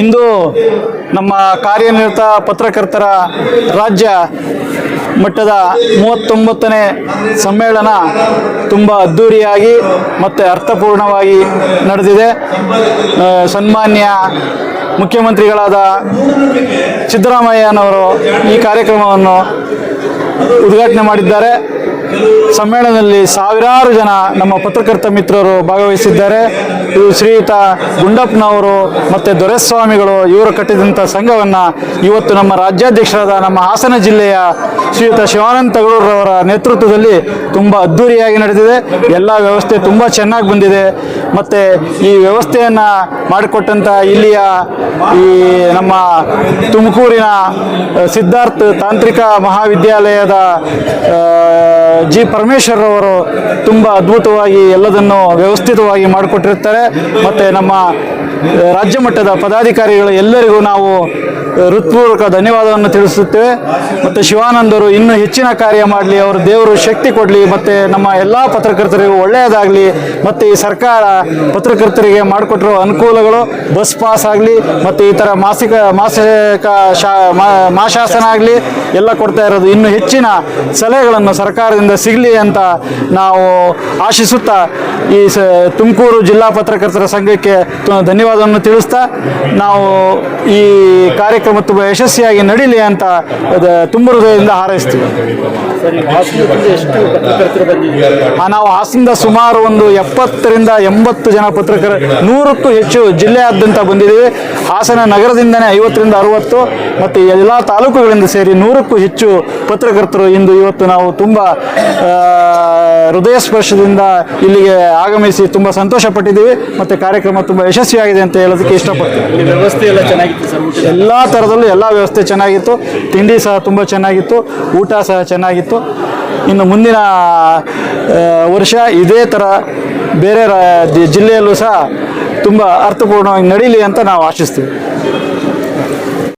ಇಂದು ನಮ್ಮ ಕಾರ್ಯನಿರತ ಪತ್ರಕರ್ತರ ರಾಜ್ಯ ಮಟ್ಟದ ಮೂವತ್ತೊಂಬತ್ತನೇ ಸಮ್ಮೇಳನ ತುಂಬ ಅದ್ಧೂರಿಯಾಗಿ ಮತ್ತು ಅರ್ಥಪೂರ್ಣವಾಗಿ ನಡೆದಿದೆ. ಸನ್ಮಾನ್ಯ ಮುಖ್ಯಮಂತ್ರಿಗಳಾದ ಸಿದ್ದರಾಮಯ್ಯನವರು ಈ ಕಾರ್ಯಕ್ರಮವನ್ನು ಉದ್ಘಾಟನೆ ಮಾಡಿದ್ದಾರೆ. ಸಮ್ಮೇಳನದಲ್ಲಿ ಸಾವಿರಾರು ಜನ ನಮ್ಮ ಪತ್ರಕರ್ತ ಮಿತ್ರರು ಭಾಗವಹಿಸಿದ್ದಾರೆ. ಇವು ಶ್ರೀಯುತ ಗುಂಡಪ್ಪನವರು ಮತ್ತು ದೊರೆಸ್ವಾಮಿಗಳು ಇವರು ಕಟ್ಟಿದಂಥ ಸಂಘವನ್ನು ಇವತ್ತು ನಮ್ಮ ರಾಜ್ಯಾಧ್ಯಕ್ಷರಾದ ನಮ್ಮ ಹಾಸನ ಜಿಲ್ಲೆಯ ಶ್ರೀಯುತ ಶಿವಾನಂದ ತಗಳೂರವರ ನೇತೃತ್ವದಲ್ಲಿ ತುಂಬ ಅದ್ಧೂರಿಯಾಗಿ ನಡೆದಿದೆ. ಎಲ್ಲ ವ್ಯವಸ್ಥೆ ತುಂಬ ಚೆನ್ನಾಗಿ ಬಂದಿದೆ. ಮತ್ತು ಈ ವ್ಯವಸ್ಥೆಯನ್ನು ಮಾಡಿಕೊಟ್ಟಂಥ ಇಲ್ಲಿಯ ಈ ನಮ್ಮ ತುಮಕೂರಿನ ಸಿದ್ಧಾರ್ಥ ತಾಂತ್ರಿಕ ಮಹಾವಿದ್ಯಾಲಯದ ಜಿ ಪರಮೇಶ್ವರ್ ಅವರು ತುಂಬ ಅದ್ಭುತವಾಗಿ ಎಲ್ಲದನ್ನು ವ್ಯವಸ್ಥಿತವಾಗಿ ಮಾಡಿಕೊಟ್ಟಿರ್ತಾರೆ. ಮತ್ತು ನಮ್ಮ ರಾಜ್ಯ ಮಟ್ಟದ ಪದಾಧಿಕಾರಿಗಳು ಎಲ್ಲರಿಗೂ ನಾವು ಹೃತ್ಪೂರ್ವಕ ಧನ್ಯವಾದವನ್ನು ತಿಳಿಸುತ್ತೇವೆ. ಮತ್ತು ಶಿವಾನಂದರು ಇನ್ನೂ ಹೆಚ್ಚಿನ ಕಾರ್ಯ ಮಾಡಲಿ, ಅವರು ದೇವರು ಶಕ್ತಿ ಕೊಡಲಿ, ಮತ್ತು ನಮ್ಮ ಎಲ್ಲ ಪತ್ರಕರ್ತರಿಗೂ ಒಳ್ಳೆಯದಾಗಲಿ, ಮತ್ತು ಈ ಸರ್ಕಾರ ಪತ್ರಕರ್ತರಿಗೆ ಮಾಡಿಕೊಟ್ಟಿರೋ ಅನುಕೂಲಗಳು, ಬಸ್ ಪಾಸ್ ಆಗಲಿ, ಮತ್ತು ಈ ಥರ ಮಾಸಿಕ ಮಾಸಿಕ ಶಾ ಮಾಶಾಸನ ಆಗಲಿ ಎಲ್ಲ ಕೊಡ್ತಾ ಇರೋದು. ಇನ್ನು ಹೆಚ್ಚಿನ ಸಲಹೆಗಳನ್ನು ಸರ್ಕಾರದಿಂದ ಸಿಗಲಿ ಅಂತ ನಾವು ಆಶಿಸುತ್ತಾ ಈ ಸ, ತುಮಕೂರು ಜಿಲ್ಲಾ ಪತ್ರಕರ್ತರ ಸಂಘಕ್ಕೆ ಧನ್ಯವಾದವನ್ನು ತಿಳಿಸ್ತಾ ನಾವು ಈ ಕಾರ್ಯಕ್ರಮ ತುಂಬ ಯಶಸ್ವಿಯಾಗಿ ನಡೀಲಿ ಅಂತ ತುಂಬ ಹೃದಯದಿಂದ ಹಾರೈಸ್ತೀವಿ. ನಾವು ಹಾಸನದ ಸುಮಾರು ಒಂದು ಎಪ್ಪತ್ತರಿಂದ ಎಂಬತ್ತು ಜನ ಪತ್ರಕರ್ ನೂರಕ್ಕೂ ಹೆಚ್ಚು ಜಿಲ್ಲೆಯಾದ್ಯಂತ ಬಂದಿದ್ದೀವಿ. ಹಾಸನ ನಗರದಿಂದನೇ ಐವತ್ತರಿಂದ ಅರವತ್ತು ಮತ್ತು ಎಲ್ಲ ತಾಲೂಕುಗಳಿಂದ ಸೇರಿ ನೂರಕ್ಕೂ ಹೆಚ್ಚು ಪತ್ರಕರ್ತರು ಇಂದು ಇವತ್ತು ನಾವು ತುಂಬ ಹೃದಯ ಸ್ಪರ್ಶದಿಂದ ಇಲ್ಲಿಗೆ ಆಗಮಿಸಿ ತುಂಬ ಸಂತೋಷ ಪಟ್ಟಿದ್ದೀವಿ ಮತ್ತು ಕಾರ್ಯಕ್ರಮ ತುಂಬ ಯಶಸ್ವಿಯಾಗಿದೆ ಅಂತ ಹೇಳೋದಕ್ಕೆ ಇಷ್ಟಪಡ್ತೀವಿ ವ್ಯವಸ್ಥೆ ಎಲ್ಲ ಚೆನ್ನಾಗಿತ್ತು ಸರ್ ಎಲ್ಲ ಥರದಲ್ಲೂ ಎಲ್ಲ ವ್ಯವಸ್ಥೆ ಚೆನ್ನಾಗಿತ್ತು. ತಿಂಡಿ ಸಹ ತುಂಬ ಚೆನ್ನಾಗಿತ್ತು. ಊಟ ಸಹ ಚೆನ್ನಾಗಿತ್ತು. ಇನ್ನು ಮುಂದಿನ ವರ್ಷ ಇದೇ ಥರ ಬೇರೆ ರಾ- ಜಿಲ್ಲೆಯಲ್ಲೂ ಸಹ ತುಂಬ ಅರ್ಥಪೂರ್ಣವಾಗಿ ನಡೀಲಿ ಅಂತ ನಾವು ಆಶಿಸ್ತೀವಿ.